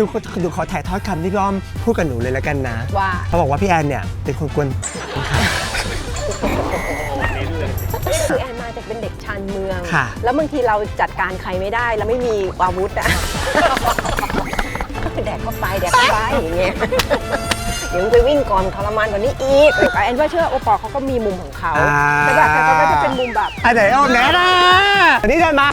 ดูขอดูขอถ่ายทอดคำที่พี่อ้อมพูดกับหนูเลยแล้วกันนะว่า เขาบอกว่าพี่แอนเนี่ยเป็นคนกวนค่ะ คือแอนมาจากเป็นเด็กชานเมือง ค่ะ แล้วบางทีเราจัดการใครไม่ได้ แล้วไม่มีอาวุธอะ แดกเข้าไปแดกเข้าไปอย่างเงี้ย เดี๋ยวมึงไปวิ่งก่อนทรมานกว่านี้อีกแต่แอนว่าเชื่อโอปอลเขาก็มีมุมของเขาอ่าแต่แบบแต่เขาก็จะเป็นมุมแบบ อันไหนอ้อมแน่นะอันนี้เดินมา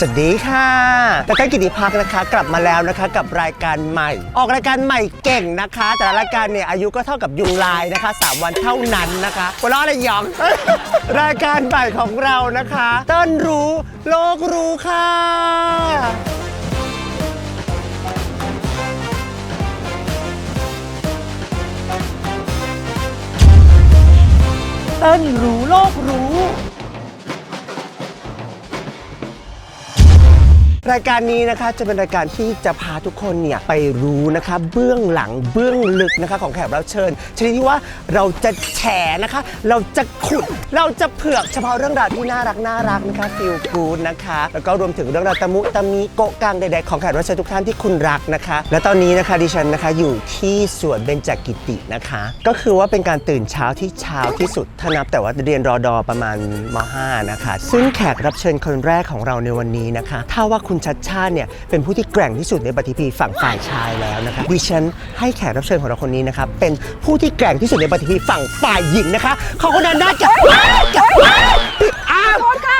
สวัสดีค่ะตะเต้นกิติพักนะคะ กลับมาแล้วนะคะกับรายการใหม่ ออกรายการใหม่เก่งนะคะ แต่ละรายการเนี่ยอายุก็เท่ากับยุงลายนะคะ 3 วันเท่านั้นนะคะหัวเราะอะไรหยอง รายการใหม่ของเรานะคะเต้นรู้โลกรู้ค่ะ เต้นรู้โลกรู้ รายการนี้นะคะจะเป็นรายการที่จะพาทุกคนเนี่ยไปรู้นะคะ เบื้องหลังเบื้องลึกนะคะ ของแขกรับเชิญชนิดที่ว่าเราจะแฉนะคะ เราจะขุดเราจะเผือกเฉพาะเรื่องราวที่น่ารักน่ารักนะคะฟิลกูดนะคะแล้วก็รวมถึงเรื่องราวตะมุตะมีโกะกังใดๆของแขกรับเชิญทุกท่านที่คุณรักนะคะ และตอนนี้นะคะดิฉันนะคะอยู่ที่สวนเบญจกิตินะคะ ก็คือว่าเป็นการตื่นเช้าที่เช้าที่สุดถ้านับแต่ว่าเรียนรอดอประมาณม .5 นะคะ ซึ่งแขกรับเชิญคนแรกของเราในวันนี้นะคะ ถ้าว่าคุณชัดชาติเนี่ยเป็นผู้ที่แกร่งที่สุดในปฏิพีฝั่งฝ่ายชายแล้วนะคะดิฉันให้แขกรับเชิญของเราคนนี้นะครับเป็นผู้ที่แกร่งที่สุดในปฏิพีฝั่งฝ่ายหญิงนะคะเขาคนนั้นน่าจะอ้า วโทษค่ะ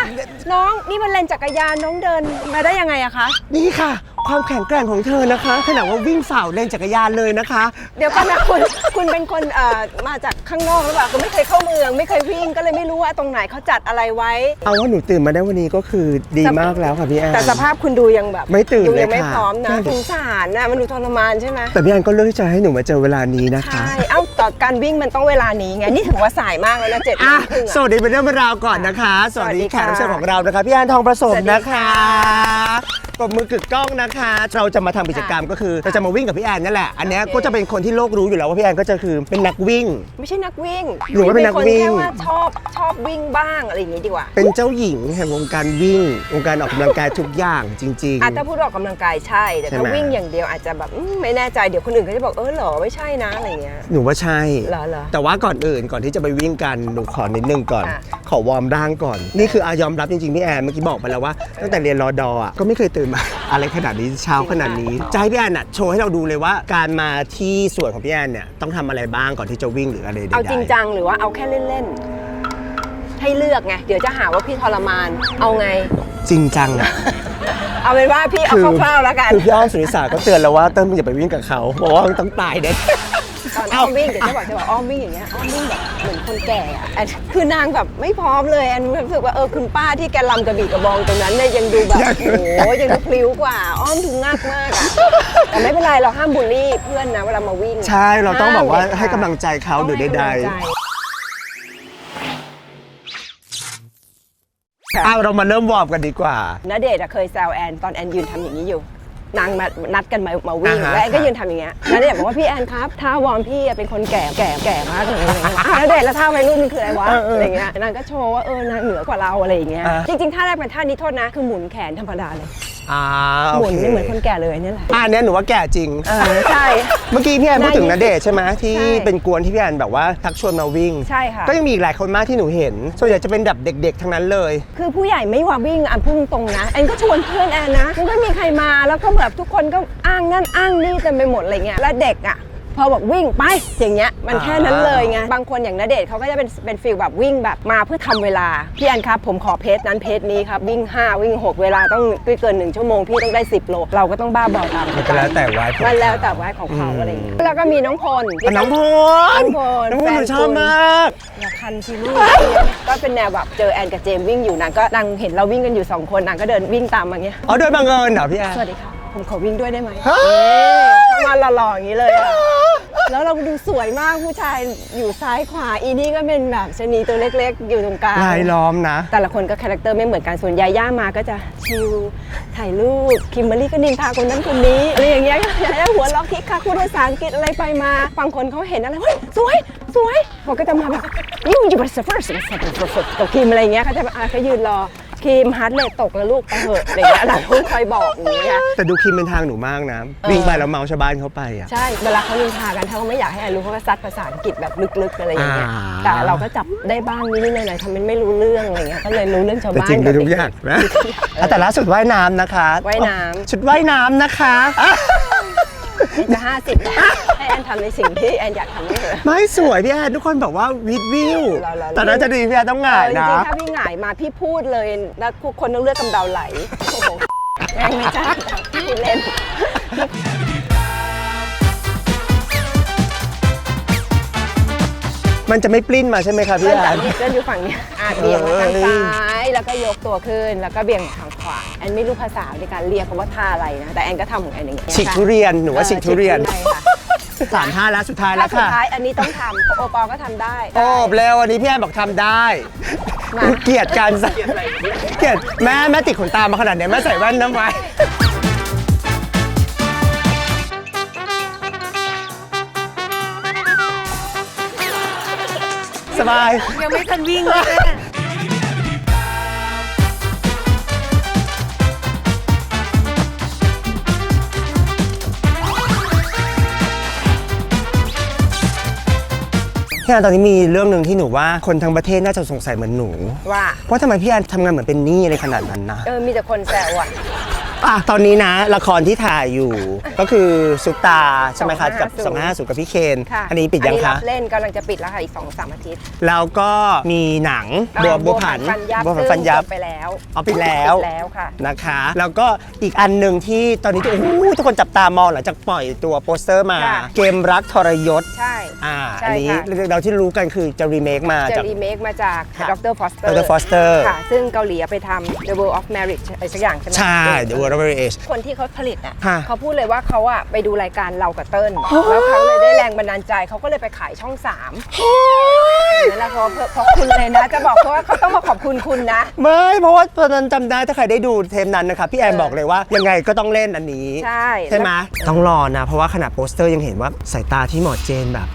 น้องนี่มันเลนจักรยานน้องเดินมาได้ยังไงอะคะ นี่ค่ะ ความแข็งแกร่งของเธอนะคะขนาดว่าวิ่งฝ่าเลนจักรยานเลยนะคะ เดี๋ยวก่อนนะคุณ คุณเป็นคนเอ่อมาจากข้างนอกหรือเปล่าคุณไม่เคยเข้าเมือง ไม่เคยวิ่งก็เลยไม่รู้ว่าตรงไหนเขาจัดอะไรไว้ เอาว่าหนูตื่นมาได้วันนี้ก็คือดีมากแล้วค่ะพี่แอน แต่สภาพคุณดูยังแบบไม่ตื่นดูเลยยังไม่ค่ะพร้อมนะใช่สงสารนะมันดูทรมานใช่ไหมแต่พี่แอนก็เลือกที่จะให้หนูมาเจอเวลานี้นะคะ ใช่เอ้า ต่อการวิ่งมันต้องเวลานี้ไงนี่ถือว่าสายมากแล้วนะเจ็ดโมอะงครึ่งสอะ วัสดีเป็นเรื่องเป็นราวก่อนนะคะ สวัสดีสวัสดีแขค่ะกรับเชิญของเรานะคะ พี่แอนทองประสมสวัสดีนะคะค่ะ ปรบมือกึกก้องนะคะ เราจะมาทำกิจกรรมก็คือเราจะมาวิ่งกับพี่แอนนั่นแหละ อันเนี้ยโอเคก็จะเป็นคนที่โลกรู้อยู่แล้วว่าพี่แอนก็จะคือเป็นนักวิ่ง ไม่ใช่นักวิ่งหรือว่าเป็นนักวิ่ง คแค่ว่าชอบชอบวิ่งบ้างอะไรอย่างงี้ดีกว่าเป็นเจ้าหญิงแห่งวงการวิ่ง วงการออกกำลังกายทุกอย่างจริง อะถ้าพูดออกกำลังกายใช่ แต่ใช่ถ้าไหม วิ่งอย่างเดียวอาจจะแบบอืมไม่แน่ใจเดี๋ยวคนอื่นก็จะบอกเออเหรอไม่ใช่นะอะไรอย่างเงี้ย ๆ หนูว่าใช่ เหรอเหรอ แต่ว่าก่อนอื่นก่อนที่จะไปวิ่งกันหนูขอนิดนึงก่อน ค่ะ ขอวอร์มร่างก่อน นี่คืออายอมรับจริงๆพี่แอนเมื่อกี้บอกไปแล้วว่าตั้งแต่เรียนรอดออะก็ไม่เคยตื่นมาอะไรขนาดนี้เช้าขนาดนี้จะให้พี่แอนอะโชว์ให้เราดูเลยว่า การมาที่สวนของพี่แอนเนี่ยต้องทำอะไรบ้างก่อนที่จะวิ่งหรืออะไรใดๆเอาจริงจังหรือว่าเอาแค่เล่นๆ ให้เลือกไง เดี๋ยวจะหาว่าพี่ทรมาน เอาไง จริงจังอะเอาเป็นว่าพี่เอาคร่าวๆแล้วกัน คือพี่อ้อมสุนิสาก็เตือนแล้วว่าเติ้ลมึงอย่าไปวิ่งกับเขาบอกว่ามึงต้องตายเด็ด ตอนอ้อมวิ่งเดี๋ยวจะบอกจะบอกอ้อมวิ่งอย่างเงี้ยอ้อมวิ่งแบบเหมือนคนแก่อะแอนคือนางแบบไม่พร้อมเลยแอนรู้สึกว่าเออคุณป้าที่แกลำกระบี่กระบองตรงนั้นเนี่ยยังดูแบบโอ้โหยังดูพลิ้วกว่า อ้อมดูงักมากอะแต่ไม่เป็นไรเราห้ามบูลลี่เพื่อนนะเวลามาวิ่งใช่เราต้องบอกว่าห้มเด็ดขดให้กำลังใจเขาหรือต้งใดห้กำลังใจๆเอาเรามาเริ่มวอร์มกันดีกว่าณเดชน์อะเคยแซวแอนตอนแอนยืนทำอย่างนี้อยู่ นางมานัดกันมามาวิ่งอ่าฮะแล้วแอนก็ยืนทำอย่างเงี้ยณเดชน์บอกว่าพี่แอนครับท่าวอร์มพี่อะเป็นคนแก่แก่แก่มากเลยอะไรเงี้ยอ้าวณเดชน์แล้วท่าวัยรุ่นมันคืออะไรวะอะไรเงี้ยนางก็โชว์ว่าเออนางเหนือกว่าเราอะไรอย่างเงี้ยอ่า จริงๆท่าแรกเป็นท่านี้โทษนะ คือหมุนแขนธรรมดาเลย อ่าหโอมุนเคนี่เหมือนคนแก่เลยนี่แหละอ่าเนี้ยหนูว่าแก่จริง เออใช่ เมื่อกี้พี่แอนพูดถึงได้นเดชน์ใช่ไหมที่ใช่ เป็นกวนที่พี่แอนแบบว่าทักชวนมาวิ่ง ใช่ค่ะ ก็ยังมีอีกหลายคนมากที่หนูเห็น ส่วนใหญ่จะเป็นแบบเด็ก ๆ ทั้งนั้นเลย คือผู้ใหญ่ไม่ว่าวิ่งอะพูดตรงๆนะแอนก็ชวนเพื่อนแอนนะมันก็ไม่มีใครมาแล้วก็แบบทุกคนก็อ้างนั่นอ้างนี่เต็มไปหมดอะไรเงี้ยแล้วเด็กอะ พอบอกวิ่งไปอย่างเงี้ยมันแค่นั้นเลยไงบางคนอย่างนเดชน์เขาก็จะเป็นเป็นฟีลแบบวิ่งแบบมาเพื่อทำเวลาพี่แอนครับผมขอเพจนั้นเพจนี้ครับวิ่ง 5 วิ่ง 6 เวลาต้องไม่เกิน1ชั่วโมงพี่ต้องได้ 10 โล เราก็ต้องบ้าบอตามมันก็แล้วแต่วัยของมันแล้วแต่วัยของเขาอืมอะไรเงี้ยแล้วก็มีน้องพลอะน้องพลน้องพลน้องพลหนูแฟนชอบคุณมากอย่าคันสิลูกก็เป็นแนวแบบเจอแอนกับเจมส์วิ่งอยู่นางก็นางเห็นเราวิ่งกันอยู่สองคนนางก็เดินวิ่งตามมาเงี้ยอ๋อโดยบังเอิญเหรอพี่แอนสวัสดีค่ะผมขอวิ่งด้วยได้ไหมฮะเอ๊ะเข้า มาหล่อๆอย่างนี้เลยอะแล้วเราดูสวยมากผู้ชายอยู่ซ้ายขวาอีนี่ก็เป็นแบบชะนีตัวเล็กๆ อยู่ตรงกลางลายล้อมนะ แต่ละคนก็คาแรคเตอร์ไม่เหมือนกันส่วนยาย่ามาก็จะชิลถ่ายรูปคิมเบอรรี่ก็นินทาคนนั้นคนนี้อะไรอย่างเงี้ยยาย่าหัวล็อกคิกคักพูดภาษาอังกฤษอะไรไปมาบางคนเขาเห็นอะไรเฮ้ยสวยสวยเขาก็จะมาแบบยูยูบัสเฟอร์สกับคิมอะไรอย่างเงี้ยเขาจะแบบอะเขายืนรอ คิมฮาร์ดเรทตกแล้วลูกไปเหอะอะไรอย่างเงี้ยเราคอยบอกอย่างเงี้ย แต่ดูคิมเป็นทางหนูมากนะเออวิ่งไปแล้วเมาชาวบ้านเขาไปอะ ใช่ เวลาเขานินทากันถ้าเขาไม่อยากให้ใครรู้เขาก็ซัดภาษาอังกฤษแบบลึกๆอะไรอย่างเงี้ย อ่า แต่เราก็จับได้บ้างนิดๆหน่อยๆทำเป็นไม่รู้เรื่องอะไรเงี้ย ก็เลยรู้เรื่องชาวแต่บ้านจริงกัเป็บนทุกอย่างนะอะแต่ล่าสุดว่ายน้ำนะคะว่ายน้ำ ชุดว่ายน้ำนะคะอะ จะห้าสิบให้แอนทำในสิ่งที่แอนอยากทำให้เธอไม่สวยพี่แอนทุกคนบอกว่าวิดวิวเราเรา แต่น่าจะดีพี่แอนต้องหงายเออจนะริงๆถ้าพี่หงายมาพี่พูดเลยแล้วทุกคนต้องเลือดกำเดาไหล โอ้โหแม่งไม่ใช่พูดเล่น มันจะไม่ปลิ้นมาใช่ไหมคะพี่เลื่อนแอจากนนี้เลื่อนอยู่ฝั่งเนี้ยอะเบี่ยงมาทางเอ้ยซ้ายแล้วก็ยกตัวขึ้นแล้วก็เบี่ยงทางขวาแอนไม่รู้ภาษาในการเรียกคำว่าท่าอะไรนะแต่แอนก็ทำของแอนอย่างเงี้ยฉีกทุเรียนหนูว่าฉีกทุเรียนใช่ค่ะสามท่าแล้วสุดท้ายท่าแล้วสุดค่ะ ท้ายอันนี้ต้องทำโอปอลก็ทำได้ โอบเร็ววันนี้พี่แอนบอกทำได้มาเกลียดการใส่เกลียดแม่แม่ติดขนตามาขนาดเนี้ยแม่ใส่แว่นทำไม สบาย ยังไม่ทันวิ่งเลยพี่แอนตอนนี้มีเรื่องหนึ่งที่หนูว่าคนทั้งประเทศน่าจะสงสัยเหมือนหนู ว่า ว่าทำไมพี่แอนทำงานเหมือนเป็นหนี้อะไรขนาดนั้นนะ เออ มีแต่คนแซวอะ อะตอนนี้นะละครที่ถ่ายอยู่ ก็คือซุปตาใช่ไหมคะกับ250 250กับพี่เคน ค่ะอันนี้ปิดยังอันนี้คะ รับเล่นกำลังจะปิดแล้วค่ะ อีก2อสามอาทิตย์แล้วก็มีหนังบัวบัวผันฟันยับบัวผันซึ่งฟันยับจไปแล้วเอาปิดแล้ว ปิดแล้วค่ะ นะคะ แล้วก็อีกอันหนึ่งที่ตอนนี้ทุกโอ้โหทุกคนจับตามองหลังจากปล่อยตัวโปสเตอร์มา ค่ะ เกมรักทรยศ ใช่ อ่า ใช่อันนี้ค่ะ เราที่รู้กันคือจะรีเมคมาจะจาก รีเมคมาจากค่ะดรฟอสเตอร์ Dr. Foster ค่ะ ซึ่งเกาหลีไปทำ The World of Marriage อะไรสักอย่างใช่ไหมใช่ The World of Marriage คนที่เขาผลิตอะค่ะเขาพูดเลยว่าเขาอะไปดูรายการเรากับเติ้ลแล้วเขาเลยได้แรงบันดาลใจเขาก็เลยไปขายช่องสามนั่นแหละเพราะเพราะคุณเลยนะ จะบอกเขาว่าเขาต้องมาขอบคุณคุณนะ ไม่เพราะว่าตอนนั้นจำได้ถ้าใครได้ดูเทปนั้นนะครับพี่แอนบอกเลยว่ายังไงก็ต้องเล่นอันนี้ใช่ใช่ไหมต้องรอนะ เพราะว่าขนาดโปสเตอร์ยังเห็นว่าสายตาที่หมอเจนแบบ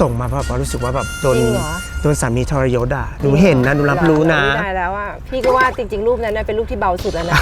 ส่งมาแบบว่ารู้สึกว่าแบบโดนจริงเหรอโดนสามีทรยศอะหนูเห็นนะหนูรับรู้นะ ได้แล้วอะพี่ก็ว่าจริง ๆ รูปนั้นนะเป็นรูปที่เบาสุดแล้วนะ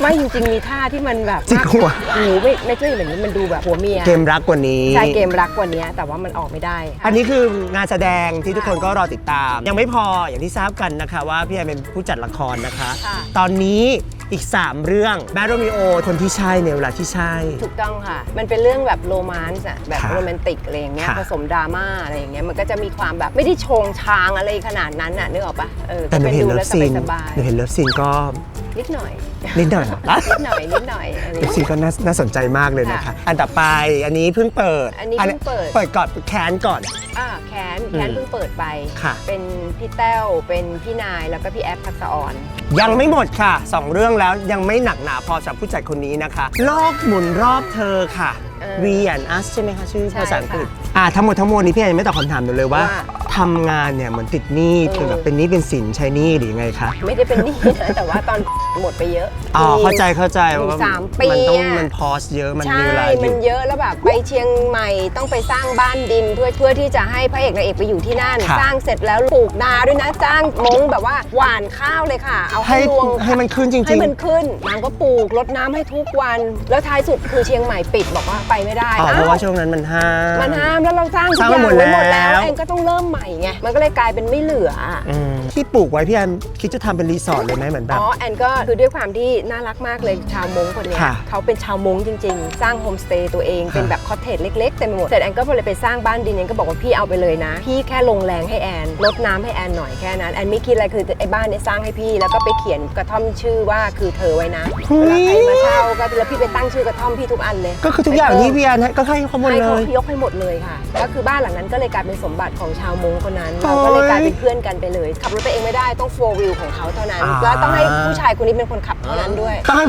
ไม่จริงๆมีท่าที่มันแบบจริงเหรอโอ้โหไม่ไม่ใช่แบบนี้มันดูแบบหัวเมียเกมรักกว่านี้ ใช่เกมรักกว่านี้แต่ว่ามันออกไม่ได้อันนี้คืองานแสดงที่ทุกคนก็รอติดตาม ยังไม่พออย่างที่ทราบกันนะคะ ว่าพี่แอนเป็นผู้จัดละครนะคะ ค่ะ ตอนนี้ อีก 3 เรื่องแบทโรมิโอคนที่ใช่ในเวลาที่ใช่ ถูกต้องค่ะ มันเป็นเรื่องแบบโรแมนต์อะแบบค่ะโรแมนติกอะไรอย่างเงี้ยค่ะ ผสมดราม่าอะไรอย่างเงี้ยมันก็จะมีความแบบไม่ได้โชงชางอะไรขนาดนั้นน่ะนึกออกปะเออแต่หนูก็เห็นดูเลิแล้ฟวซีนสบายหนูเห็นเลิฟซีนก็ๆนิดหน่อยนิดหน่อยเหรอนิดหน่อยนิดหน่อยอะไรอเลิย่างฟซีเงี้ยนก็น่าน่าสนใจมากเลยนะคะค่ะอันต่อไปอันนี้เพิ่งเปิดอันนี้เพิ่งเปิด เปิดก่อนแคนก่อน อ่าแค นแคนอืมเพิ่งเปิดไป ค่ะ เป็นพี่แต้ว เป็นพี่นาย แล้วก็พี่แอฟทักษะอ่อน ยังไม่หมดค่ะสองเรื่องแล้วยังไม่หนักหนาพอสำหรับผู้จัดคนนี้นะคะ โลกหมุนรอบเธอค่ะ เออ We and Us ใช่ไหมคะ ชื่อใช่ภาษาอังกฤษ ค่ะ อ่าทั้งหมดทั้งมวลนี้พี่แอนยังไม่ตอบคำถามหนูเลยว่าว่า ทำงานเนี่ยเหมือนติดหนี้เออเป็นแบบเป็นหนี้เป็นสินใช้หนี้หรือยังไงคะไม่ได้เป็นหนี้นะแต่ว่าตอนหมดไปเยอะอ๋อมีเข้าใจเข้าใจอยู่ว่าสามปีมันต้องอะมันพอสเยอะมันใช่มีเวลาอมันยู่เยอะแล้วแบบไปเชียงใหม่ต้องไปสร้างบ้านดินเพื่อเพื่อที่จะให้พระเอกนางเอกไปอยู่ที่นั่น ค่ะ สร้างเสร็จแล้วปลูกนาด้วยนะจ้างมงแบบว่าหว่านข้าวเลยค่ะ เอาให้ให้รวง ให้มันขึ้นจริงๆให้มันขึ้นนางก็ปลูกรดน้ำให้ทุกวัน แล้วท้ายสุดคือเชียงใหม่ปิดบอกว่าไปไม่ได้อ๋อเพราะอ้าวว่าช่วงนั้นมันห้าม มันห้ามแล้วเราสร้างทุกสร้างอย่างหมดไว้หมดแล้วแล้วเองก็ต้องเริ่มใหม่ไงมันก็เลยกลายเป็นไม่เหลืออะ อืม ที่ปลูกไว้พี่แอนคิดจะทำเป็นรีสอร์ทเลยไหมเหมือนแบบ อ๋อแอนก็คือด้วยความที่น่ารักมากเลยชาวมงคนเนี้ยค่ะเขาเป็นชาวมงจริง ๆ สร้างโฮมสเตย์ตัวเองค่ะเป็นแบบคอตเทจเล็กๆเต็มไปหมดเสร็จแอนก็เลยไปสร้างบ้านดินแอนก็บอกว่าพี่เอาไปเลยนะ พี่แค่ลงแรงให้แอนลดน้ำให้แอนหน่อยแค่นั้นแอนไม่คิดอะไรคือไอ้บ้านเนี่ยสร้างให้พี่ แล้วก็ไปเขียนกระท่อมชื่อว่าคือเธอไว้นะเวลาใครมาเช่าก็แล้วพี่ไปตั้งชื่อกระท่อมพี่ทุกอันเลย ก็คือทุกอย่างที่พี่แอนให้ก็ให้เขาหมดให้เลเขาย ยกให้หมดเลยค่ะ ก็คือบ้านหลังนั้นก็เลยกลายเป็นสมบัติของชาวมงงคนนั้น เราก็เลยกลายเป็นเพื่อนกันไปเลย ขับรถไปเองไม่ได้ต้อง four wheel ของเขาเท่านั้น อ่า แล้วต้องให้ผู้ชายคนนี้เป็นคนขับเท่านั้นด้วยต้องให้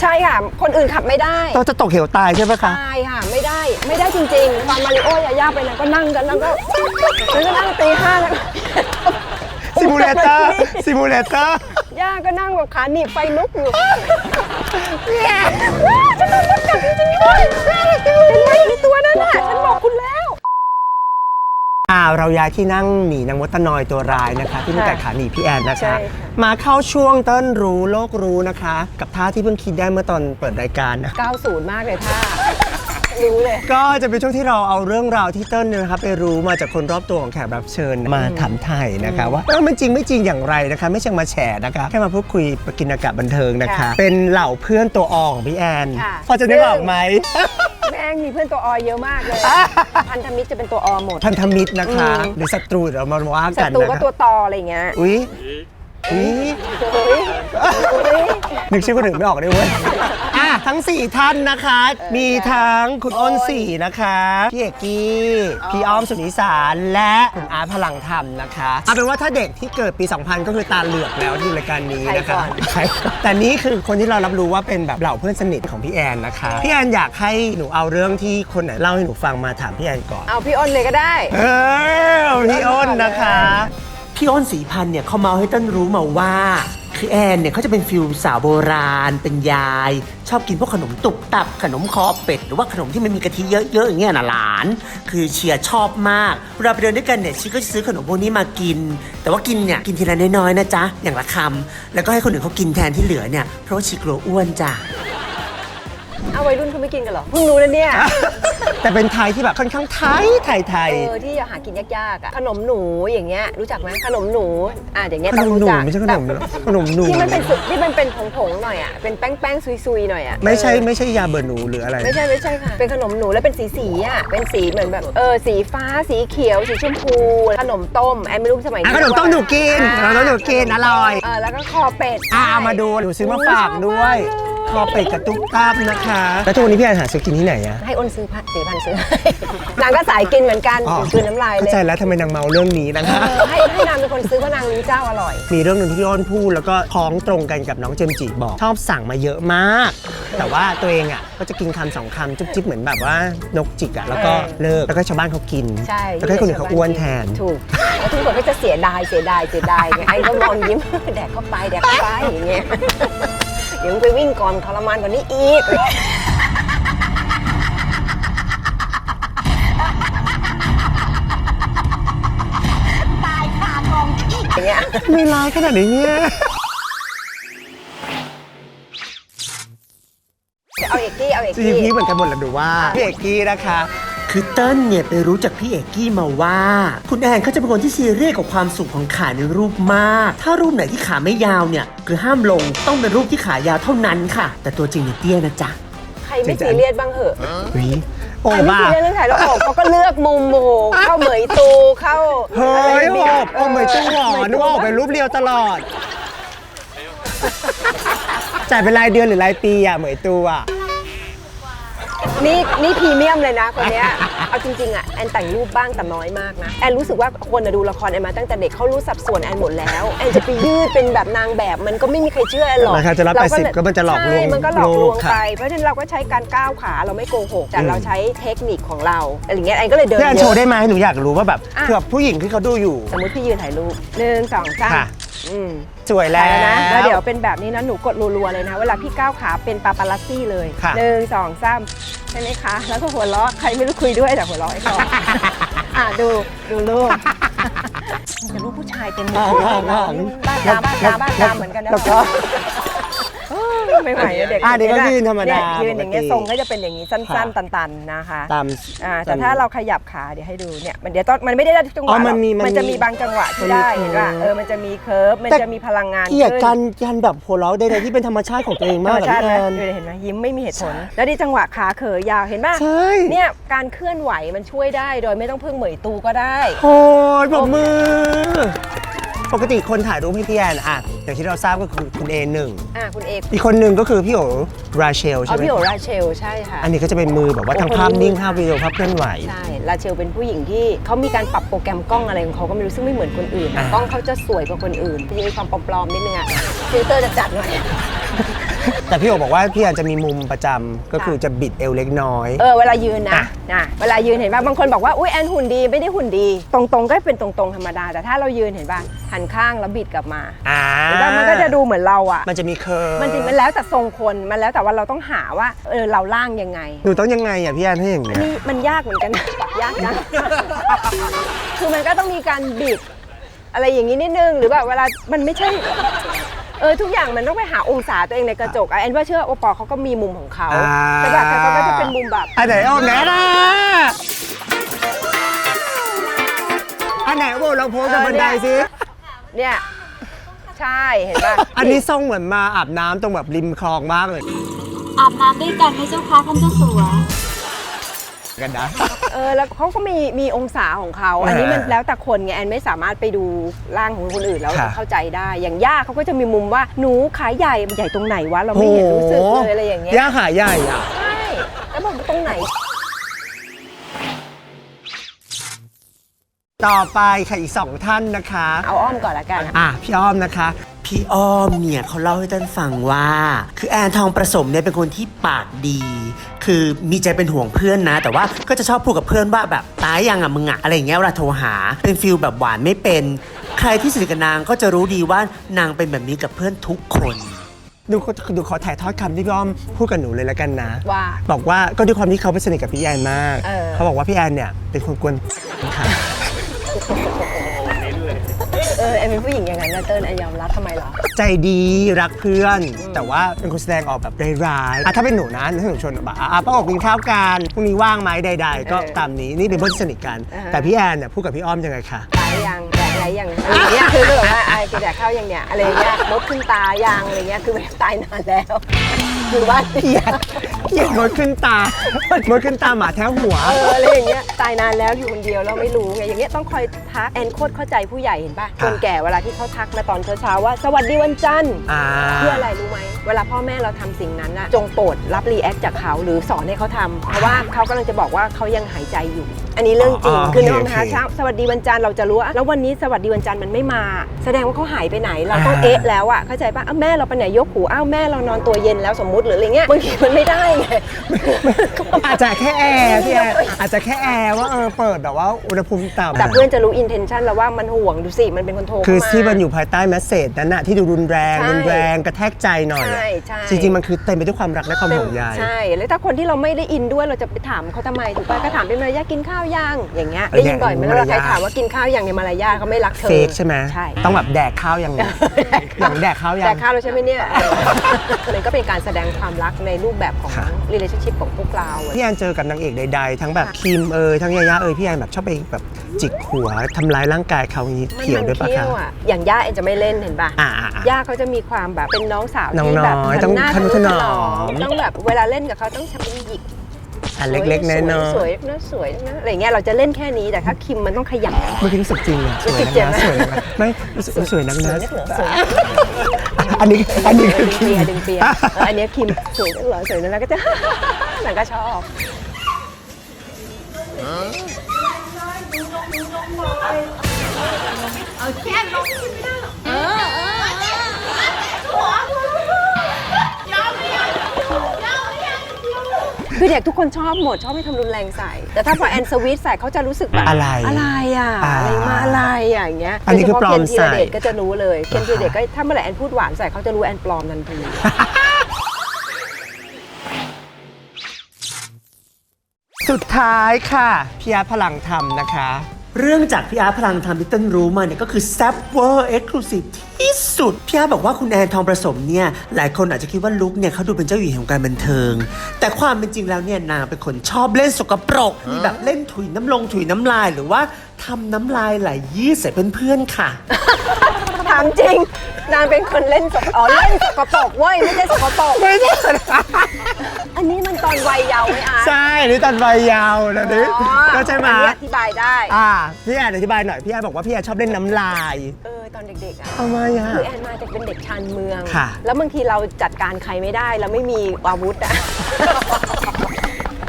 ใช่ค่ะ คนอื่นขับไม่ได้ต้องจะตกเหวตายใช่ไหมคะ ตายค่ะ ไม่ได้ไม่ได้จริงๆตอนมาริโอยาย่าไปนะก็นั่งกันแล้วก็แล้วก็นั่งตีห้าแล้วก็ซิมูเลเตอร์ ซิมูเลเตอร์ ย่าก็นั่งแบบขาหนีบไฟลุกอยู่แย่ว้าฉันโดนรถจับจริงๆด้วยเห็นไหมมีตัวนั้นน่ะ ฉันบอกคุณแล้ว อ่าเราย้ายที่นั่งหนีนางมดตะนอยตัวร้ายนะคะ ที่มีแต่ขาหนีพี่แอนนะใช่คะ ค่ะ มาเข้าช่วงเต้นรู้โลกรู้นะคะ กับท่าที่เพิ่งคิดได้เมื่อตอนเปิดรายการนะ 90 มากเลยท่า รู้เลย ก็จะเป็นช่วงที่เราเอาเรื่องราวที่เต้นเนี่ยนะครับไปรู้มาจากคนรอบตัวของแขกรับเชิญมาถามไทยนะคะว่าเออมันจริงไม่จริงอย่างไรนะคะ ไม่ใช่มาแฉนะคะแค่มาพูดคุยประกินอากาศบันเทิงนะคะ ค่ะเป็นเหล่าเพื่อนตัวออของพี่แอนค่ะ พอจะนึกออกไหม แม่งมีเพื่อนตัวอเยอะมากเลย พันธมิตรจะเป็นตัวอหมด พันธมิตรนะคะอืมหรือศัตรูเดี๋ยวเรามาว่าศักันตรูนะก็คะตัวต่ออะไรอย่างเงี้ย อุ้ย อุ้ยเฮ้ยเฮ้ยนึกชื่อคนอื่นไม่ออกเลยเว้ยอะทั้ง 4 ท่านนะคะ มีทั้งคุณอ้นสีนะคะ พี่เอกกี้พี่อ้อมสุนิสารและคุณอาร์ตพลังธรรมนะคะเอาเป็นว่าถ้าเด็กที่เกิดปี 2000 ก็คือตาเหลือกแล้วที่รายการนี้นะคะใครแต่นี่คือคนที่เรารับรู้ว่าเป็นแบบเหล่าเพื่อนสนิทของพี่แอนนะคะ พี่แอนอยากให้หนูเอาเรื่องที่คนไหนเล่าให้หนูฟังมาถามพี่แอนก่อน เอาพี่อ้นเลยก็ได้ เออพี่อ้นนะคะ พี่อ้นสีพันธ์เนี่ยเขาเมาให้ต้นรู้มาว่า คือแอนเนี่ยเขาจะเป็นฟิลสาวโบราณ เป็นยาย ชอบกินพวกขนมตุบตับขนมคอเป็ด หรือว่าขนมที่มันมีกะทิเยอะๆอย่างเงี้ยนะหลาน คือเชียร์ชอบมากเวลาไปเดินด้วยกันเนี่ยชีก็จะซื้อขนมพวกนี้มากิน แต่ว่ากินเนี่ยกินทีละน้อยๆนะจ๊ะอย่างละคำแล้วก็ให้คนอื่นเขากินแทนที่เหลือเนี่ยเพราะว่าชีกลัวอ้วนจ้ะเอาวัยรุ่นเขาไม่กินกันเหรอเพิ่งรู้นะเนี่ย แต่เป็นไทยที่แบบค่อนข้างไทยไทยไทย เออที่หากินยากๆอะขนมหนูอย่างเงี้ยรู้จักไหมขนมหนูอะอย่างเงี้ยขต้นองมรู้หนูจักไม่ใช่ขนมหนูขนมหนู ที่มันเป็นสุที่มันเป็นผงๆหน่อยอะเป็นแป้งๆซุยๆหน่อยอะไม่ใช่เออไม่ใช่ยาเบอร์หนูหรืออะไร ไม่ใช่ไม่ใช่ค่ะ เป็นขนมหนูแล้วเป็นสีสีๆอะเป็นสีเหมือนแบบเออสีฟ้าสีเขียว สีชมพู ขนมต้มแอนไม่รู้สมัยอะขนมต้มหนูกินขนมต้มหนูกินอร่อย เออแล้วก็คอเป็ด อ่าเอามาดูหนูซื้อมาฝากด้วย คอเป็ดกับตุ๊กตาบนะคะ แล้วทุกวันนี้พี่แอนหาซื้อกินที่ไหนอะให้อ้นซื้อพันสี่พันซื้อให้นางก็สายกินเหมือนกันคืนน้ำลายเลเข้ายใจแล้วทำไมนางเมาเรื่องนี้นะคะ เออให้ให้นางเป็นคนซื้อเพราะนางรู้เจ้าอร่อย มีเรื่องหนึ่งที่พี่อ้นพูดแล้วก็พ้องตรงกันกับน้องเจมส์จิบอก ชอบสั่งมาเยอะมาก แต่ว่าตัวเองอะก็จะกินคำสองคำจุ๊บจิ๊บเหมือนแบบว่านกจิกอะแล้วก็เลิกแล้วก็ชาวบ้านเขากินใช่แล้วก็ให้คนอื่นเขาอ้วนแทน ถูกแล้วทุกคนก็จะเสียดายเสียดายเสียดายไงไอ้ก็มองยิ้ม แดกเข้าไปแดกเข้าไปอย่างเงี้ย ดี๋ยวมึงไปวิ่งก่อนทรมานกว่านี้อีกอย่างเงี้ยไม่ร้ายขนาดนี้เนี่ยเอาเอกกี้เอาเอกจีกี้พีเหมือนกันหมดแหละดูว่าพี่เอกกี้นะคะ คือเติ้ลเนี่ยไปรู้จากพี่เอกกี้มาว่า คุณแอนเขาจะเป็นคนที่ซีเรียสกับความสูงของขาในรูปมาก ถ้ารูปไหนที่ขาไม่ยาวเนี่ยคือห้ามลงต้องเป็นรูปที่ขายาวเท่านั้นค่ะ แต่ตัวจริงเนี่ยเตี้ยนะจ๊ะใครไม่ซีเรียสบ้างเหอะวิโอ้ใครไม่บ้าซีเรียสเรื่องถ่ายแล้วออกเขาก็เลือกมุมโมเข้าเหมยตูเข้าเฮ้ยะโอไรบโอ้เหมือนตู้หอนึกว่าออกเป็นรูปเรียวตลอดจ่ายเป็นรายเดือนหรือรายปีอะเหมยตูอะ นี่นี่พรีเมียมเลยนะคนเนี้ย เอาจริงๆอะแอนแต่งรูปบ้างแต่น้อยมากนะ แอนรู้สึกว่าคนน่ะดูละครแอนมาตั้งแต่เด็กเขารู้สัดส่วนแอนหมดแล้ว แอนจะไปยืดเป็นแบบนางแบบมันก็ไม่มีใครเชื่อแอนหรอกราคาจะรับเา80ก็มันจะหลอกลวงใช่มันก็หลอกลวงโลกค่ะไป เพราะฉะนั้นเราก็ใช้การก้าวขาเราไม่โกหกแต่อืมเราใช้เทคนิคของเราอะไรอย่างเงี้ยแอนก็เลยเดินพี่แอนเยโชว์อะได้ไหมหนูอยากรู้ว่าแบบอะเผื่อผู้หญิงที่เขาดูอยู่ สมมติพี่ยืนถ่ายรูปหนึ่งสองสามค่ะอืม สวยแล้ถ่ายวแล้วนะแล้วเดี๋ยววเป็นแบบนี้นะหนูกดรัวๆเลยนะ เวลาพี่ก้าวขาเป็นปาปาลัสซี่เลยค่ะ หนึ่งสองสามใช่ไหมคะ แล้วก็หัวเราะใครไม่รู้คุยด้วยแต่หัวเราะไอ้ก่อน อะดูดูรูปมันจะรูปผู้ชายเต็มมือ่าออ่าอ่าบ้านตาบ้านตาบ้านตาเหมือนกันนะ แล้วก็เออ ไม่ไหวนะเด็กอะเดี๋ยวก็ยืนธรรมดาเยยืนอย่างเงี้ยปกติทรงก็จะเป็นอย่างนี้สั้นค่ะๆตันๆนะคะตามอ่าแต่ถ้าเราขยับขาเดี๋ยวให้ดูเนี่ยมันเดี๋ยวต้องมันไม่ได้ได้ทุกจังหอ๋วะอหรมัอกนมีมันมันจะมีมีบางจังหวะที่มันมีได้เห็นป่ะโค้งเออมันจะมีเคิร์ฟมันแต่ จะมีพลังงานเกลียดขึ้น การการแบบหัวเราะใดๆที่เป็นธรรมชาติของตัวเองธรมารกมอะชาติพี่ไหมแอนเออเห็นไหมยิ้มไม่มีเหตุผล แล้วดีจังหวะขาเขยยาวเห็นป่ะใช่เนี่ยการเคลื่อนไหวมันช่วยได้โดยไม่ต้องพึ่งเหมยตูก็ได้ โอ้ยปรบมือ ปปกติคนถ่ายรูปให้พี่แอนอะอย่างที่เราทราบก็คือคุณเอหนึ่งอ่าคุณเอกอีกคนหนึ่งก็คือพี่โอราเชลเอาใช่ไหมพี่โอราเชลใช่ค่ะ อันนี้ก็จะเป็นมือแบบว่าทั้งภาพนิ่งภาพวิดีโอภาพเคลื่อนไหว ใช่ ราเชลเป็นผู้หญิงที่เขามีการปรับโปรแกรมกล้องอะไรของเขาก็ไม่รู้ซึ่งไม่เหมือนคนอื่น อ่ากล้องเขาจะสวยกว่าคนอื่นจะมีความปลอมๆนิดนึงอะฟิลเตอร์จะจัดหน่อย แต่พี่โอบอกว่าพี่แอนจะมีมุมประจำก็คือจะบิดเอวเล็กน้อย เออเวลายืนนะอะ นะเวลายืนเห็นป่ะบางคนบอกว่าอุ้ยแอนหุ่นดีไม่ได้หุ่นดี ตรงๆก็เป็นตรงๆธรรมดา แต่ถ้าเรายืนเห็นป่ะหันข้างแล้วบิดกลับมาอ่าเห็นป่ะมันก็จะดูเหมือนเราอะ มันจะมีเคิร์ฟมันจริงมันแล้วแต่ทรงคนมันแล้วแต่ว่าเราต้องหาว่าเออเราล่างยังไง หนูต้องยังไงอะพี่แอนให้อย่างอันเงี้ย นี้มันยากเหมือนกันนะ ยากนะ คือมันก็ต้องมีการบิด อะไรอย่างนี้นิดนึง หรือแบบเวลา มันไม่ใช่ เออทุกอย่างมันต้องไปหาองศาตัวเองในกระจกอะแอนว่าเชื่อโอปอลเขาก็มีมุมของเขาอ่า แต่แบบแต่เขาก็จะเป็นมุมแบบอันไหนเอาแน่ล่ะอันไหนโบลองโพสกับบนไดสิ เนี่ยใช่เห็นป่ะ อันนี้ทรงเหมือนมาอาบน้ำตรงแบบริมคลองมากเลย อาบน้ำด้วยกันไหมเจ้าคะท่านเจ้าสัว กันนะ เออแล้วเขาก็มีมีองศาของเขา อันนี้มันอ่าแล้วแต่คนไงแอนไม่สามารถไปดูร่างของคนอื่นแล้วค่ะเข้าใจได้ อย่างย่าเขาก็จะมีมุมว่าหนูขาใหญ่ใหญ่ตรงไหนวะเราไม่เห็นรู้สึกเลยอะไรอย่างเงี้ยย่าขาใหญ่อะใช่แล้วบอกตรงไหน ต่อไปค่ะอีกสองท่านนะคะ เอาอ้อมก่อนละกัน อะพี่อ้อมนะคะ พี่อ้อมเนี่ยเขาเล่าให้ท่านฟังว่า คือแอนทองประสมเนี่ยเป็นคนที่ปากดี คือมีใจเป็นห่วงเพื่อนนะ แต่ว่าก็จะชอบพูดกับเพื่อนว่าแบบตายยังอะมึงอะอะไรอย่างเงี้ยเวลาโทรหาเป็นฟิลแบบหวานไม่เป็น ใครที่สนิทกับนางก็จะรู้ดีว่านางเป็นแบบนี้กับเพื่อนทุกคนดูดูขอถ่ายทอดคำที่พี่อ้อมพูดกับหนูเลยแล้วกันนะ ว่า บอกว่าก็ด้วยความที่เขาเป็นสนิทกับพี่แอนมาก เออ เขาบอกว่าพี่แอนเนี่ยเป็นคนกวนค่ะเออแอนเป็นผู้หญิงอย่างนั้นนะเติ้ลแอนยอมรับทำไมเหรอใจดีรักเพื่อน แต่ว่าเป็นคนแสดงออกแบบร้ายๆอะถ้าเป็นหนูนะถ้าหนูชวนแบบอะป้าออกกินข้าวกันพรุ่งนี้ว่างไหมใด ๆ ก็เออตามนี้นี่เป็นเพื่อนที่สนิทกัน อ่าฮะ แต่พี่แอนเนี่ยพูดกับพี่อ้อมยังไงคะตายยังแดกอะไรยังอะไรอย่างเงี้ยคือแบบว่าไอ้คือแดกข้าวยังเนี่ยอะไรอย่างเงี้ยมดขึ้นตายังอะไรเงี้ยคือแบบตายนานแล้ว คือว่าเหี้ยเกลียดมดขึ้นตามดขึ้นตาหมาแท้หัว เอออะไรอย่างเงี้ยตายนานแล้วอยู่คนเดียวเราไม่รู้ไงอย่างเงี้ยต้องคอยทักแอนโคตรเข้าใจผู้ใหญ่เห็นป่ะคนแก่เวลาที่เขาทักมาตอนเช้าๆว่า สวัสดีวันจันทร์อ่า เพื่ออะไรรู้ไหมเวลาพ่อแม่เราทำสิ่งนั้นน่ะจงโปรดรับรีแอคจากเขาหรือสอนให้เขาทำเพราะว่าเขากำลังจะบอกว่าเขายังหายใจอยู่ อันนี้เรื่องจริงอ๋อคือนึกอโออกเคไหมคะเช้าสวัสดีวันจันทร์เราจะรู้ว่าแล้ววันนี้สวัสดีวันจันทร์มันไม่มา แสดงว่าเขาหายไปไหนเราต้องอ่าเอ๊ะแล้วอะเข้าใจป่ะอ้าวแม่เราไปไหนยกหูอ้าวแม่เรานอนตัวเย็นแล้วสมมุติหรืออะไรเงี้ยบางทีมันไม่ได้ไง อาจจะแค่แอร์พี่แอนอาจจะแค่แอร์ว่าเออเปิดแบบว่าอุณหภูมิต่ำแต่เพื่อนจะรู้อินเทนชันแล้วว่ามันห่วงดูสิมันเป็นคนโทรคือเข้ามาที่มันอยู่ภายใต้แมสเซจนั้นน่ะที่ดูรุนแรงใช่รุนแรงกระแทกใจหน่อยอะใช่ใช่จริงๆ มันคือเต็มไปด้วยความรักและความห่วงใยใช่แล้วถ้าคนที่เราไม่ได้อินด้วยเราจะไปถามเขาทำไมถูกป่ะก็ถามเป็นมารยาทกินข้าวยังอย่างเงี้ยเออได้ยินบ่อยไหมเนี่ยเวลาใครมารยาทถามว่ากินข้าวยังในยมารยาทเขาไม่รักเธอเฟกใช่ไหมใช่ต้องแบบแดกข้าวอย่างนี้อย่างแดกข้าวยังแต่ข้าวเราใช่ไหมเนี่ยมันก็เป็นการแสดงความรักในรูปแบบของ ค่ะ relationship ของพวกเราอะ พี่แอนเจอกับนางเอกใดๆ ทั้งแบบคิมเอยทั้งยาย่าเอยพี่แอนแบบชอบไปแบบจิกหัวทำร้ายร่างกายเขาอย่างนี้มันเกี่ยวมันด้วยปะเที่ยคะวอะ อย่างย่าเอ็นจะไม่เล่นเห็นป่ะอ่าอ่าอ่า ย่าเขาจะมีความแบบเป็นน้องสาวน้องที่แบบน้อยต้องทำหน้าทะนุถนอม ต้องแบบเวลาเล่นกับเขาต้องทำเป็นหยิกอันเล็กๆน้อยสวยๆนะสวยนะอะไรเงี้ยเราจะเล่นแค่นี้แต่ถ้าคิมมันต้องขยันๆเมื่อกี้รู้สึกจริงอะสวยรู้สึกนักเจ็บนะไหมสวยนักนะไม่รู้สึกสวยนักนะสวย อันนี้อันนี้คือดึงคิเปีมยดึงเปียเอออันเนี้ยคิมสวยเหรอสวยนั่นแล้วก็จะ หนังก็ชอบคือเด็กทุกคนชอบหมดชอบให้ทำรุนแรงใส่ แต่ถ้าพอแอนสวีทใส่เขาจะรู้สึกแบบอะไรอะไรอะอ่าอะไรมาอะไรอะอย่างเงี้ยอันนี้คือปลอมโดยเฉพาะเคนธีรเดชใส่ก็จะรู้เลยเคนธีรเดชก็ถ้าเมื่อไหร่แอนพูดหวานใส่เขาจะรู้แอนปลอมทันทีสุดท้ายค่ะพี่อาร์ตพลังธรรมนะคะ เรื่องจากพี่อาร์พลังทำดิที่ต้นรู้มาเนี่ยก็คือแซฟเวอร์เอ็กซ์คลูซีฟที่สุด พี่อาร์บอกว่าคุณแอนทองประสมเนี่ยหลายคนอาจจะคิดว่าลุคเนี่ยเขาดูเป็นเจ้าหญิงแห่งการบันเทิง แต่ความเป็นจริงแล้วเนี่ยนางเป็นคนชอบเล่นสกปรกมีแบบเล่นถุยน้ำลงถุยน้ำลายหรือว่าทำน้ำลายไหลยี่ใส่เพื่อนๆค่ะ ถามจริง นางเป็นคนเล่นสกอ๋อเล่นสกปรกเว้ยไม่ใช่สกปรกไม่ใช่อันนี้มันตอนวัยเยาว์ไหมอาร์ต ใช่นี่ตอนวัยยาวนะนี่อ๋อก็ใช่ไหมอันนี้อธิบายได้ อ่าพี่แอนอธิบายหน่อยพี่แอนบอกว่าพี่แอนชอบเล่นน้ำลายเออตอนเด็กๆอะทำไมอะ คือแอนมาจากเป็นเด็กชานเมือง ค่ะ แล้วบางทีเราจัดการใครไม่ได้เราไม่มีอาวุธอะ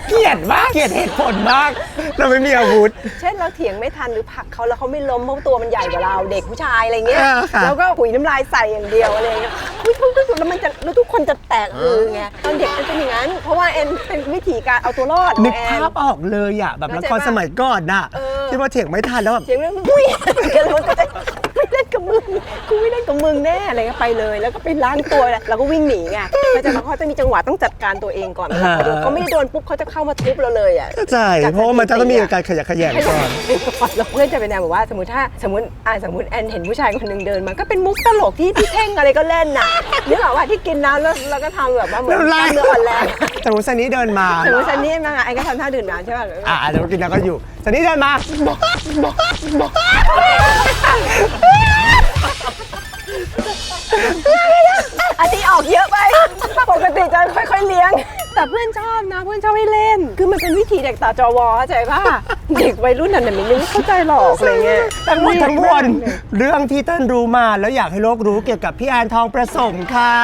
เกลียดมากเกลียดเหตุผลมาก เราไม่มีอาวุธ เช่นเราเถียงไม่ทันหรือผลักเขาแล้วเขาไม่ล้มเพราะตัวมันใหญ่กว่าเราเด็กผู้ชายอะไรเงี้ยเออค่ะ แล้วก็หุยน้ำลายใส่อย่างเดียวอะไรเงี้ยคุยคุยคุยแล้วมันจะแล้วทุกคนจะแตกอือไงตอนเด็กมันเป็นอย่างนั้น เพราะว่าแอนเป็นวิธีการเอาตัวรอดขนึอกงแอน ภาพออกเลยอะแบบละครเข้าใจปะสมัยก่อนน่ะ เออ ที่ว่าเถียงไม่ทันแล้วแบบ เสียงเรื่องอุ้ยแล้วมันก็จะ ไม่เล่นกับมึงกูไม่เล่นกับมึงแน่อะไรเงี้ยไปเลย แล้วก็ไปล้างตัวแล้วก็วิ่งหนีไงเขาจะเขาจะมีจังหวะต้องจัดการตัวเองก่อนอ่าเขาไม่ได้โดนปุ๊บเขาจะเข้ามาทุบเราเลยอะใช่เพราะว่ามันจะต้องมีการขยักขยงก่อนแล้วเพื่อนจะเป็นแนวแบบว่าสมมติถ้าสมมติอ่าสมมติแอนเห็นผู้ชายคนหนึ่งเดินมาก็เป็นมุกตลกที่ที่เท่งอะไรก็เล่นน่ะนึกออกว่าที่กินน้ำแล้วเราก็ทำแบบว่าเหมือนน้ำลายกล้ามเนื้ออ่อนแรงแต่ว่าซันนี่เดินมาสมมติซันนี่มาไอ้ก็ทำท่าดื่มน้ำใช่ป่ะอ่าเดี๋ยวกินแล้วก็อยู่ ซันนี่เดินมาอันนี้ออกเยอะไป ปกติจะค่อยๆเลี้ยง แต่เพื่อนชอบนะเพื่อนชอบให้เล่น คือมันเป็นวิธีเด็กต่อจวเข้าใจป่ะ เด็กวัยรุ่นนั่นน่ะมันไม่เข้าใจหรอกอะไรเงี้ยทั้งหมดทั้งมวลเรื่องที่เต้นรู้มาแล้วอยากให้โลกรู้เกี่ยวกับพี่แอนทองประสมค่ะ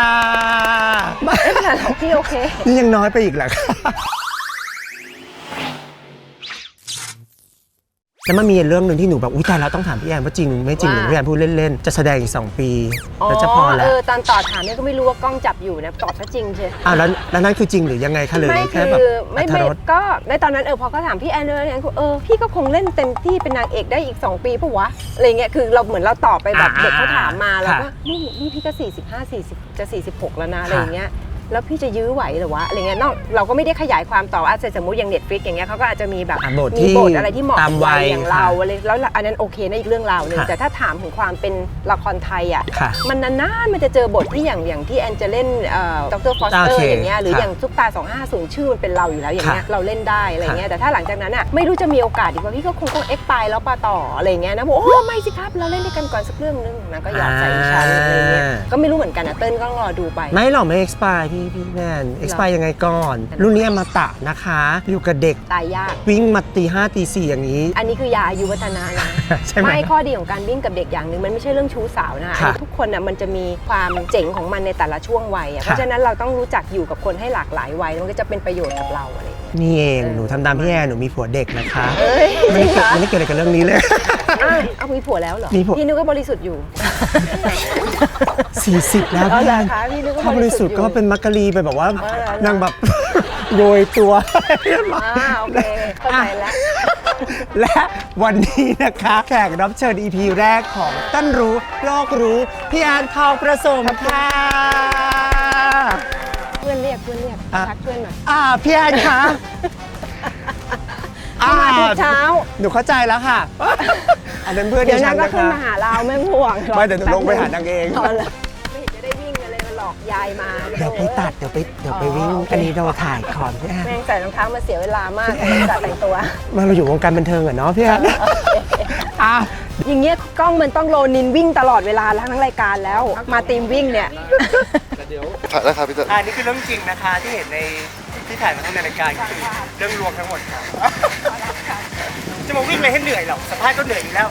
ไม่ขนาดของพี่โอเคนี่ยังน้อยไปอีกเหรอคะ แล้วมันมีเรื่องหนึ่งที่หนูแบบอุ้ยตายแล้วต้องถามพี่แอนว่าจริงไม่จริงหรือว่า พี่แอนพูดเล่น ๆ จะแสดงอีก 2 ปีแล้วจะพอแล้วเออตอนต่อถามเนี่ยก็ไม่รู้ว่ากล้องจับอยู่นะตอบซะจริงใช่อ้าวแล้วแล้วนั่นคือจริงหรือยังไงคะหรือไม่แค่คืแบบอไม่อัธไม่รสก็ในตอนนั้นเออพอเขาถามพี่แอนเลยแอนก็เออพี่ก็คงเล่นเต็มที่เป็นนางเอกได้อีก 2 ปีปะวะอะไรเงี้ยคือเราเหมือนเราตอบไปแบบอ่าเด็กเขาถามมาแล้วก็ค่ะนี่นี่พี่ก็45 40จะ46 แล้วนะอะไรอย่างเงี้ย แล้วพี่จะยื้อไหวเหรือวะอะไรเงี้ยนอกเราก็ไม่ได้ขยายความต่อว่าสมมติอย่างเน็ตฟิกอย่างเงี้ยเขาก็อาจจะมีแบบอะบทมีที่บทอะไรที่เหมาะตามกับวัวัยยอย่างเราอะไรแล้วอันนั้นโอเคนะอีกเรื่องราวหนึ่งค่ะ แต่ถ้าถามถึงความเป็นละครไทยอะ ค่ะ มันนานๆมันจะเจอบทที่อย่างอย่างที่แอนจะเล่นดรฟอสเตอโอร์เคอย่างเงี้ยหรือค่ะอย่างซุปตา 250 ชื่อมันเป็นเราอยู่แล้วอย่างเงี้ยค่ะเราเล่นได้อะไรเงี้ยแต่ถ้าหลังจากนั้นอะไม่รู้จะมีโอกาสอีกว่าพี่ก็คงต้องเอ็กไปแล้วปาต่ออะไรเงี้ยนะบอกโอ้ไม่สิครับเราเล่นด้วยกันก่อนสักเรื่องนึงนะก็หยอดใส่ฉันอะไรเงี้ยก็ไม่รู้เหมือนกันนะเติ้ลก็รอดูไป ไม่หรอกไม่ expire พี่พี่แมน expire ยังไงก่อน รุ่นนี้อมาตะนะคะ อยู่กับเด็ก ตายยาก วิ่งมาตีห้าตีสี่อย่างนี้ อันนี้คือยาอายุวัฒนะนะ ใช่ไหม ไม่ข้อดีของการวิ่งกับเด็กอย่างหนึ่งมันไม่ใช่เรื่องชู้สาวนะคะค่ะทุกคนน่ะมันจะมีความเจ๋งของมันในแต่ละช่วงวัยอะเพค่ะราะฉะนั้นเราต้องรู้จักอยู่กับคนให้หลากหลายวัยมันก็จะเป็นประโยชน์กับเราอะไรอย่างเงี้ย นี่เองหนูทำตามพี่แอนหนูมีผัวเด็กนะคะเอ้ยไม่ได้เกี่ยวไม่ได้เกี่ยวอะไรกับเรื่องนี้เลยอ้าวเอามีผัวแล้วเหรอ มีผัว พี่นึกว่าบริสุทธิ์อยู่ 40 แล้วอ๋อพี่เหรแออนคะพี่นึกว่าถ้าบริสุทธิ์ก็เป็นมักกะรีไปแบบว่าอ๋อเหรอนางแบบ โรยตัวอ่าโอเค เข้าใจแล้ว และวันนี้นะคะแขกรับเชิญ EP แรกของตั้นรู้ โลกรู้ พี่แอนทองประสมค่ะ อนเรียกอะ ทักเพื่อนหน่อยอ่าพี่แอนคะเข้ามาทุกเช้า หนูเข้าใจแล้วค่ะ อันนั้นเพื่อนเดี๋ยวดิฉันางนก็นะขึ้นคะ มาหาเราไม่ห่วงรอไม่เดี๋ยวหนูลงไปหานางเองอ๋อเหรอไม่เห็นจะ หลอกยายมาเดี๋ยวไปตัดเดี๋ยวไปเดี๋ยวไปวิ่งอ๋อโอเคอันนี้เราถ่ายก่อนพี่แอนแม่งใส่รองเท้ามาเสียเวลามากจัดแต่งตัว มาเราอยู่วงการบันเทิงอะเนาะพี่แอนอะอย่างเงี้ยกล้องมันต้องโลนินวิ่งตลอดเวลาแล้วทั้งรายการแล้ว มาตีมวิ่งเนี่ยถ่ายแล้วครับพี่เต้นอันนี้คือเรื่องจริงนะคะที่เห็นในที่ถ่ายมาทั้งในรายการคือเรื่องรวมทั้งหมดครับจะมาวิ่งเลยให้เหนื่อยหรอกสัมภาษณ์ก็เหนื่อยอยู่แล้ว